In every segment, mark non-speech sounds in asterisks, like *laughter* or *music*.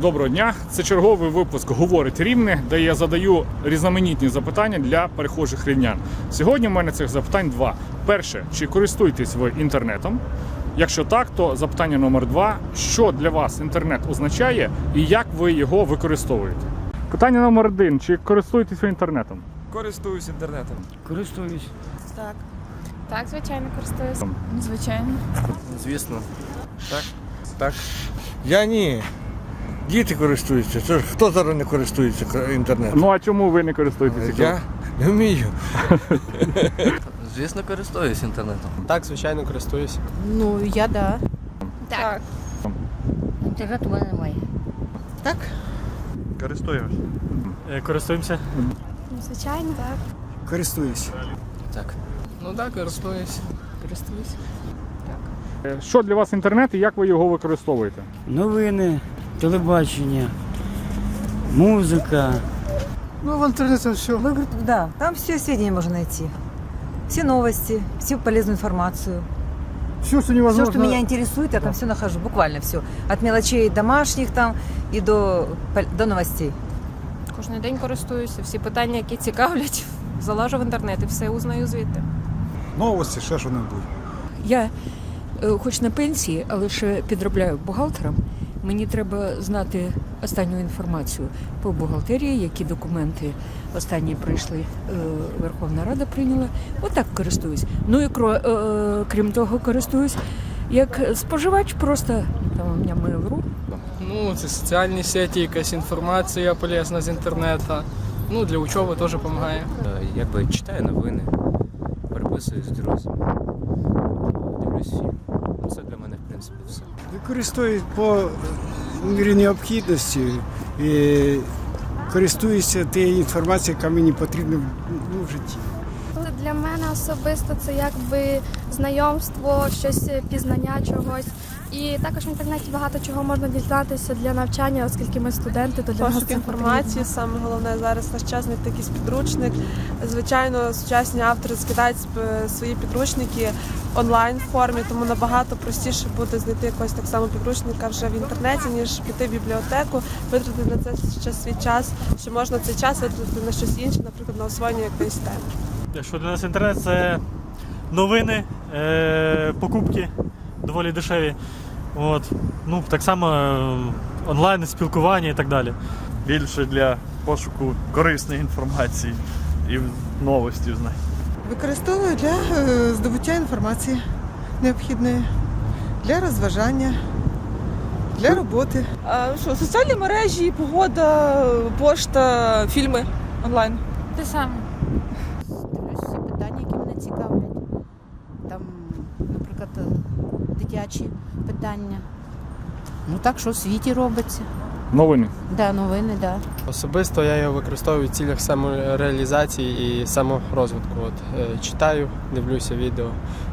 Доброго дня! Це черговий випуск Говорить Рівне, де я задаю різноманітні запитання для перехожих рівнян. Сьогодні в мене цих запитань два. Перше, чи користуєтесь ви інтернетом? Якщо так, то запитання номер два: що для вас інтернет означає і як ви його використовуєте? Питання номер один: чи користуєтесь ви інтернетом? Користуюсь інтернетом. Користуюсь. Так. Так, звичайно, користуюся. Звичайно. Звісно. Так? Так. Я ні. Діти користуються. Це ж хто зараз не користується інтернетом? Ну а чому ви не користуєтеся? Я не вмію. *laughs* Звісно, користуюсь інтернетом. Так, звичайно, користуюсь. Ну, я да. Так. Інтернету у мене немає. Так? Користуємось. Користуємося. Звичайно, так. Користуюсь. Так. Ну так, користуюсь. Користуюсь. Що для вас інтернет і як ви його використовуєте? Новини, телебачення, музика. Ну, в інтернеті все. Вы, да, там все сведения можно найти. Все новости, всю полезную информацию. Все, що Все, что меня интересует, я там все нахожу, буквально все. От мелочей домашних там и до, до новостей. Кожен день користуюся. Всі питання, які цікавлять, *laughs* залажу в інтернет і все узнаю звідти. Новості, ще що-небудь. Я е, хоч на пенсії, але ще підробляю бухгалтером. Мені треба знати останню інформацію по бухгалтерії, які документи останні прийшли, е, Верховна Рада прийняла. Отак користуюсь. Ну і кро, е, крім того, користуюсь як споживач, просто там у мене Mail.ru. Ну, це соціальні сеті, якась інформація полезна з інтернету. Ну, для учоби теж допомагає. Е, Якби читаю новини, переписуюсь з друзями, дивлюсь фільм. Ну, Це для мене, в принципі, все. Використовую по мірі необхідності і користуюся тією інформацією, яка мені потрібна ну, в житті. Для мене особисто це якби знайомство, щось пізнання чогось. І також в інтернеті багато чого можна дізнатися для навчання, оскільки ми студенти, то для нас це інформації, саме головне зараз наш час знайти якийсь підручник. Звичайно, сучасні автори скидають свої підручники онлайн формі, тому набагато простіше буде знайти якогось так само підручника вже в інтернеті, ніж піти в бібліотеку, витратити на це ще свій час, що можна цей час витратити на щось інше, наприклад, на освоєння якоїсь теми. Що для нас інтернет це новини, е, покупки доволі дешеві. От. Ну, так само е, онлайн спілкування і так далі. Більше для пошуку корисної інформації і новості знай. Використовую для е, здобуття інформації необхідної, для розважання, для роботи. що, соціальні мережі, погода, пошта, фільми онлайн. Те саме. Дивлюсь всі питання, які мене цікавлять. Там, наприклад, е, дитячі питання. Ну так, що в світі робиться. Новини. Да, новини, да. Особисто я його використовую в цілях самореалізації і саморозвитку. От, е, читаю, дивлюся відео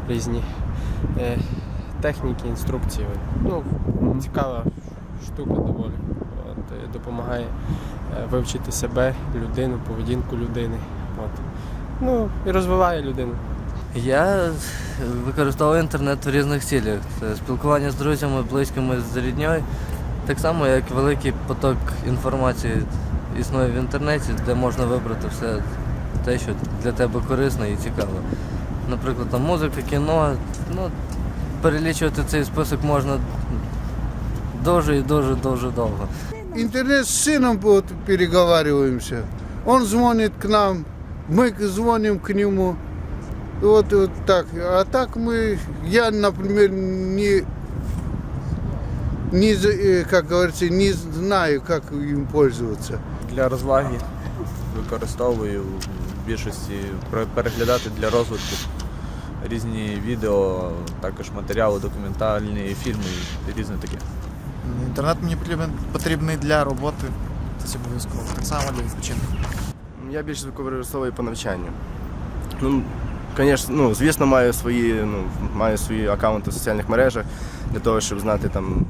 різні е, техніки, інструкції. Ну, цікава штука доволі. От, е, допомагає е, вивчити себе, людину, поведінку людини. От. Ну, і розвиває людину. Я використовую інтернет в різних цілях. Це спілкування з друзями, близькими з рідньою. Так само, як великий поток інформації існує в інтернеті, де можна вибрати все те, що для тебе корисно і цікаво. Наприклад, там музика, кіно. Ну, перелічувати цей список можна дуже і дуже дуже довго. Интернет с сыном вот переговариваемся. Он звонит к нам, мы звоним к нему. Вот, вот так. А так мы, я, например, не, не, э, как говорится, не знаю, как им пользоваться. Для розваги використовую в більшості переглядати для розвитку різні відео, також матеріали, документальні фільми і різне таке. Інтернет мені потрібен потрібний для роботи. Це обов'язково. Так само для відпочинку. Я більше використовую по навчанню. Ну, звісно, ну, звісно, маю свої, ну, маю свої аккаунти в соціальних мережах для того, щоб знати там,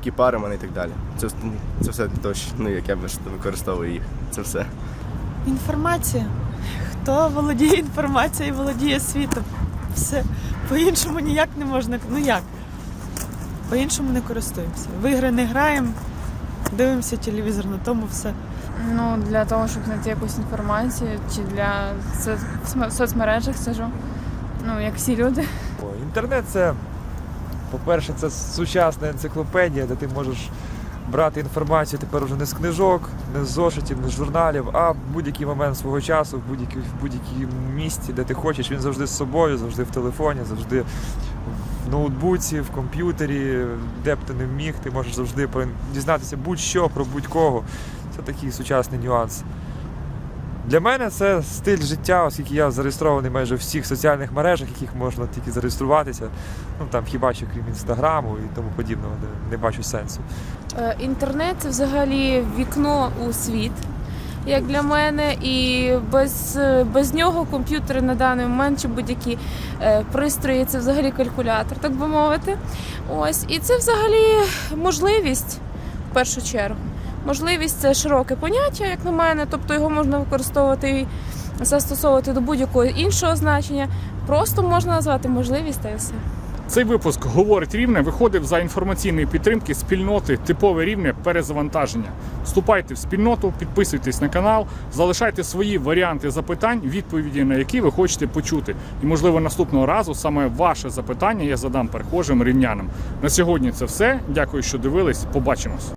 які пари в мене і так далі. Це, це все для того, ну, як я використовую їх. Це все. Інформація. Хто володіє інформацією, володіє світом. Все. По-іншому ніяк не можна. Ну як? По-іншому не користуємося. В ігри не граємо, дивимося телевізор, на тому все. Ну, для того, щоб знайти якусь інформацію, чи для в соцмережах сижу. Ну, як всі люди. Інтернет це, по-перше, це сучасна енциклопедія, де ти можеш брати інформацію тепер вже не з книжок, не з зошитів, не з журналів, а в будь-який момент свого часу, в будь-якій будь-якій місці, де ти хочеш. Він завжди з собою, завжди в телефоні, завжди в ноутбуці, в комп'ютері, де б ти не міг, ти можеш завжди дізнатися будь-що про будь-кого. Це такий сучасний нюанс. Для мене це стиль життя, оскільки я зареєстрований майже в всіх соціальних мережах, яких можна тільки зареєструватися. Ну там хіба що крім інстаграму і тому подібного, де не бачу сенсу. Е, Інтернет це взагалі вікно у світ, як для мене, і без, е, без нього комп'ютери на даний момент чи будь-які е, пристрої це взагалі калькулятор, так би мовити. Ось, і це взагалі можливість в першу чергу. Можливість це широке поняття, як на мене, тобто його можна використовувати і застосовувати до будь-якого іншого значення. Просто можна назвати можливість та і все. Цей випуск говорить рівне виходив за інформаційної підтримки спільноти типове рівне перезавантаження. Вступайте в спільноту, підписуйтесь на канал, залишайте свої варіанти запитань, відповіді на які ви хочете почути. І можливо наступного разу саме ваше запитання я задам перехожим рівнянам. На сьогодні це все. Дякую, що дивились. Побачимось.